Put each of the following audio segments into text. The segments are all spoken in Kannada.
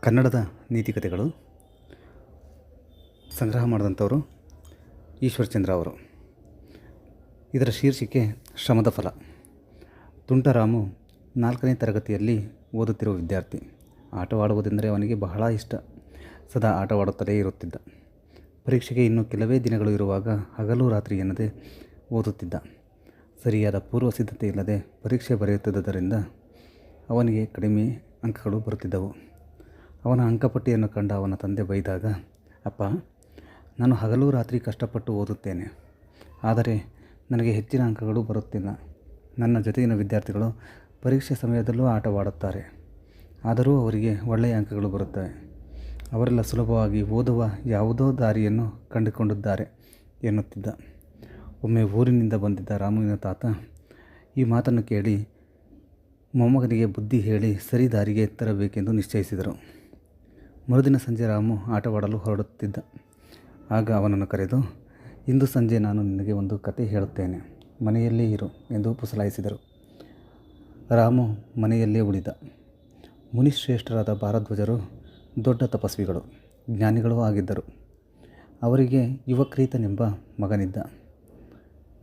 ಕನ್ನಡದ ನೀತಿ ಕಥೆಗಳು ಸಂಗ್ರಹ ಮಾಡಿದಂಥವರು ಈಶ್ವರಚಂದ್ರ ಅವರು. ಇದರ ಶೀರ್ಷಿಕೆ ಶ್ರಮದ ಫಲ. ತುಂಟರಾಮು ನಾಲ್ಕನೇ ತರಗತಿಯಲ್ಲಿ ಓದುತ್ತಿರುವ ವಿದ್ಯಾರ್ಥಿ. ಆಟವಾಡುವುದೆಂದರೆ ಅವನಿಗೆ ಬಹಳ ಇಷ್ಟ. ಸದಾ ಆಟವಾಡುತ್ತಲೇ ಇರುತ್ತಿದ್ದ. ಪರೀಕ್ಷೆಗೆ ಇನ್ನೂ ಕೆಲವೇ ದಿನಗಳು ಇರುವಾಗ ಹಗಲು ರಾತ್ರಿ ಎನ್ನದೆ ಓದುತ್ತಿದ್ದ. ಸರಿಯಾದ ಪೂರ್ವ ಸಿದ್ಧತೆ ಇಲ್ಲದೆ ಪರೀಕ್ಷೆ ಬರೆಯುತ್ತಿದ್ದುದರಿಂದ ಅವನಿಗೆ ಕಡಿಮೆ ಅಂಕಗಳು ಬರುತ್ತಿದ್ದವು. ಅವನ ಅಂಕಪಟ್ಟಿಯನ್ನು ಕಂಡ ಅವನ ತಂದೆ ಬೈದಾಗ, ಅಪ್ಪ, ನಾನು ಹಗಲು ರಾತ್ರಿ ಕಷ್ಟಪಟ್ಟು ಓದುತ್ತೇನೆ. ಆದರೆ ನನಗೆ ಹೆಚ್ಚಿನ ಅಂಕಗಳು ಬರುತ್ತಿಲ್ಲ. ನನ್ನ ಜೊತೆಗಿನ ವಿದ್ಯಾರ್ಥಿಗಳು ಪರೀಕ್ಷೆ ಸಮಯದಲ್ಲೂ ಆಟವಾಡುತ್ತಾರೆ. ಆದರೂ ಅವರಿಗೆ ಒಳ್ಳೆಯ ಅಂಕಗಳು ಬರುತ್ತವೆ. ಅವರೆಲ್ಲ ಸುಲಭವಾಗಿ ಓದುವ ಯಾವುದೋ ದಾರಿಯನ್ನು ಕಂಡುಕೊಂಡಿದ್ದಾರೆ, ಎನ್ನುತ್ತಿದ್ದ. ಒಮ್ಮೆ ಊರಿನಿಂದ ಬಂದಿದ್ದ ರಾಮುವಿನ ತಾತ ಈ ಮಾತನ್ನು ಕೇಳಿ ಮೊಮ್ಮಗನಿಗೆ ಬುದ್ಧಿ ಹೇಳಿ ಸರಿ ದಾರಿಗೆ ತರಬೇಕೆಂದು ನಿಶ್ಚಯಿಸಿದರು. ಮರುದಿನ ಸಂಜೆ ರಾಮು ಆಟವಾಡಲು ಹೊರಡುತ್ತಿದ್ದ. ಆಗ ಅವನನ್ನು ಕರೆದು, ಇಂದು ಸಂಜೆ ನಾನು ನಿನಗೆ ಒಂದು ಕತೆ ಹೇಳುತ್ತೇನೆ. ಮನೆಯಲ್ಲೇ ಇರು ಎಂದು ಪುಸಲಾಯಿಸಿದರು. ರಾಮು ಮನೆಯಲ್ಲೇ ಉಳಿದ. ಮುನಿಶ್ರೇಷ್ಠರಾದ ಭಾರಧ್ವಜರು ದೊಡ್ಡ ತಪಸ್ವಿಗಳು, ಜ್ಞಾನಿಗಳೂ ಆಗಿದ್ದರು. ಅವರಿಗೆ ಯುವಕ್ರೀತನೆಂಬ ಮಗನಿದ್ದ.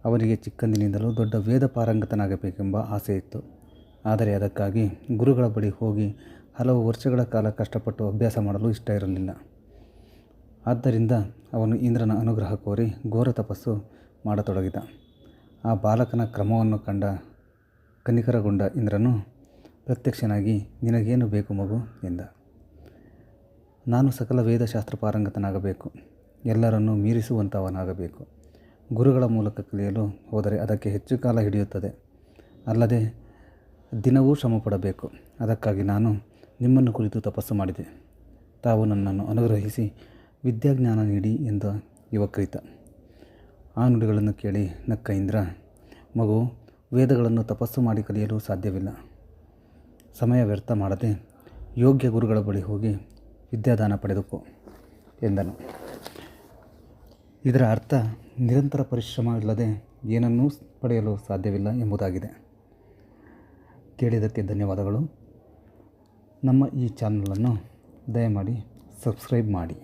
ಅವನಿಗೆ ಚಿಕ್ಕಂದಿನಿಂದಲೂ ದೊಡ್ಡ ವೇದ ಪಾರಂಗತನಾಗಬೇಕೆಂಬ ಆಸೆ ಇತ್ತು ಆದರೆ ಅದಕ್ಕಾಗಿ ಗುರುಗಳ ಬಳಿ ಹೋಗಿ ಹಲವು ವರ್ಷಗಳ ಕಾಲ ಕಷ್ಟಪಟ್ಟು ಅಭ್ಯಾಸ ಮಾಡಲು ಇಷ್ಟ ಇರಲಿಲ್ಲ. ಆದ್ದರಿಂದ ಅವನು ಇಂದ್ರನ ಅನುಗ್ರಹ ಕೋರಿ ಘೋರ ತಪಸ್ಸು ಮಾಡತೊಡಗಿದ. ಆ ಬಾಲಕನ ಕ್ರಮವನ್ನು ಕಂಡ ಕನಿಕರಗೊಂಡ ಇಂದ್ರನು ಪ್ರತ್ಯಕ್ಷನಾಗಿ, ನಿನಗೇನು ಬೇಕು ಮಗು? ಎಂದ. ನಾನು ಸಕಲ ವೇದಶಾಸ್ತ್ರ ಪಾರಂಗತನಾಗಬೇಕು. ಎಲ್ಲರನ್ನೂ ಮೀರಿಸುವಂಥವನಾಗಬೇಕು ಗುರುಗಳ ಮೂಲಕ ಕಲಿಯಲು ಹೋದರೆ ಅದಕ್ಕೆ ಹೆಚ್ಚು ಕಾಲ ಹಿಡಿಯುತ್ತದೆ. ಅಲ್ಲದೆ ದಿನವೂ ಶ್ರಮಪಡಬೇಕು. ಅದಕ್ಕಾಗಿ ನಾನು ನಿಮ್ಮನ್ನು ಕುರಿತು ತಪಸ್ಸು ಮಾಡಿದೆ. ತಾವು ನನ್ನನ್ನು ಅನುಗ್ರಹಿಸಿ ವಿದ್ಯಾಜ್ಞಾನ ನೀಡಿ ಎಂದ ಯುವಕ್ರೀತ ಆ ನುಡಿಗಳನ್ನು ಕೇಳಿ ನಕ್ಕ ಇಂದ್ರ, ಮಗು, ವೇದಗಳನ್ನು ತಪಸ್ಸು ಮಾಡಿ ಕಲಿಯಲು ಸಾಧ್ಯವಿಲ್ಲ. ಸಮಯ ವ್ಯರ್ಥ ಮಾಡದೆ ಯೋಗ್ಯ ಗುರುಗಳ ಬಳಿ ಹೋಗಿ ವಿದ್ಯಾದಾನ ಪಡೆದುಕೋ ಎಂದನು. ಇದರ ಅರ್ಥ ನಿರಂತರ ಪರಿಶ್ರಮವಿಲ್ಲದೆ ಏನನ್ನೂ ಪಡೆಯಲು ಸಾಧ್ಯವಿಲ್ಲ ಎಂಬುದಾಗಿದೆ. ಕೇಳಿದ್ದಕ್ಕೆ ಧನ್ಯವಾದಗಳು. ನಮ್ಮ ಈ ಚಾನಲನ್ನು ದಯಮಾಡಿ ಸಬ್ಸ್ಕ್ರೈಬ್ ಮಾಡಿ.